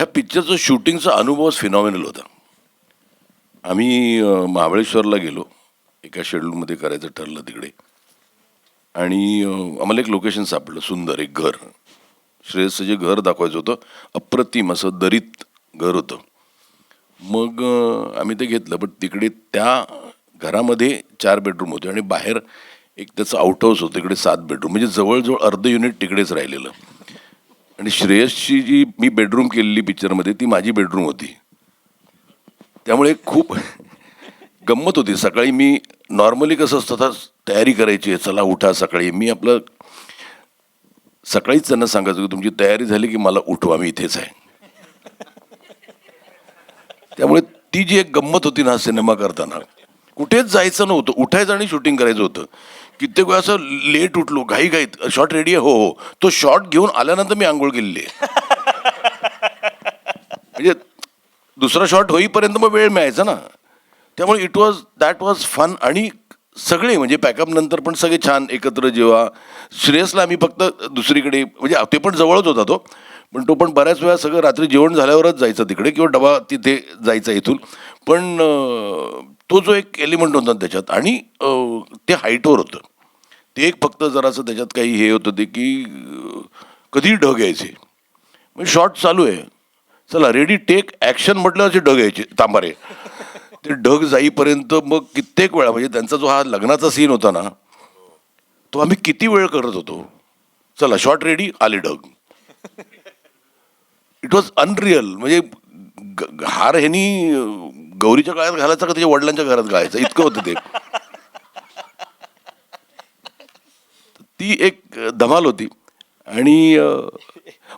ह्या पिक्चरचं शूटिंगचा अनुभवच फिनॉमिनल होता. आम्ही महाबळेश्वरला गेलो. एका शेड्यूलमध्ये करायचं ठरलं तिकडे. आणि आम्हाला एक लोकेशन सापडलं सुंदर एक घर. श्रेयसचं जे घर दाखवायचं होतं अप्रतिम असं दरीत घर होतं. मग आम्ही ते घेतलं पण तिकडे त्या घरामध्ये चार बेडरूम होते आणि बाहेर एक त्याचं आउट हाऊस होतं तिकडे सात बेडरूम म्हणजे जवळजवळ अर्ध युनिट तिकडेच राहिलेलं. आणि श्रेयसची जी मी बेडरूम केलेली पिक्चरमध्ये ती माझी बेडरूम होती. त्यामुळे खूप गंमत होती. सकाळी मी नॉर्मली कसं असतं आता तयारी करायची आहे चला उठा सकाळी. मी आपलं सकाळीच त्यांना सांगायचं की तुमची तयारी झाली की मला उठवा मी इथेच आहे. त्यामुळे ती जी एक गंमत होती ना सिनेमा करताना कुठेच जायचं नव्हतं. उठायचं आणि शूटिंग करायचं होतं. कित्येक वेळा असं लेट उठलो घाई घाईत शॉट रेडी आहे हो हो. तो शॉट घेऊन आल्यानंतर मी आंघोळ केलेली म्हणजे दुसरा शॉट होईपर्यंत मग वेळ मिळायचा ना. त्यामुळे it was that was fun आणि सगळे म्हणजे पॅकअप नंतर पण सगळे छान एकत्र जेव्हा श्रेयसला आम्ही फक्त दुसरीकडे म्हणजे ते पण जवळच होता तो पण तो पण बऱ्याच वेळा सगळं रात्री जेवण झाल्यावरच जायचा तिकडे किंवा डबा तिथे जायचा इथून. पण तो जो एक एलिमेंट होता त्याच्यात आणि ते हाईटवर होतं. एक फक्त जरासं त्याच्यात काही हे होतं ते की कधी ढग यायचे? म्हणजे शॉर्ट चालू आहे. चला रेडी टेक ॲक्शन म्हटलं असे ढग यायचे तांबारे. ते ढग जाईपर्यंत मग कित्येक वेळा म्हणजे त्यांचा जो हा लग्नाचा सीन होता ना तो आम्ही किती वेळ करत होतो? चला शॉर्ट रेडी आले ढग. इट वॉज अनरिअल म्हणजे ग- हार ह्यानी गौरीच्या काळात घालायचा का त्याच्या वडिलांच्या घरात घालायचं? इतकं होतं ते. ती एक धमाल होती. आणि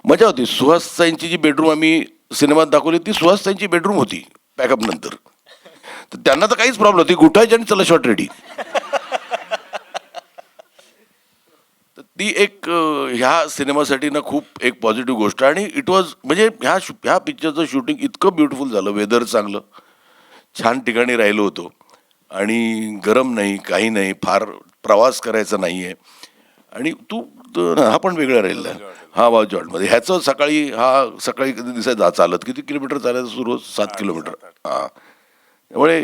मजा होती. सुहास साईंची जी बेडरूम आम्ही सिनेमात दाखवली ती सुहास साईंची बेडरूम होती पॅकअप नंतर. तर त्यांना तर काहीच प्रॉब्लेम होती गुठायची आणि चला शॉर्ट रेडी तर ती एक ह्या सिनेमासाठी ना खूप एक पॉझिटिव्ह गोष्ट. आणि इट वॉज म्हणजे ह्या ह्या पिक्चरचं शूटिंग इतकं ब्युटिफुल झालं. वेदर चांगलं. छान ठिकाणी राहिलो होतो. आणि गरम नाही काही नाही फार प्रवास करायचा नाही आहे आणि तू हा पण वेगळा राहिला हा वा जॉर्जमध्ये ह्याचं सकाळी हा सकाळी कधी दिसायचा चालत किती किलोमीटर चालायचं सुरू? सात किलोमीटर. हां. त्यामुळे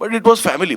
बट इट वॉज फॅमिली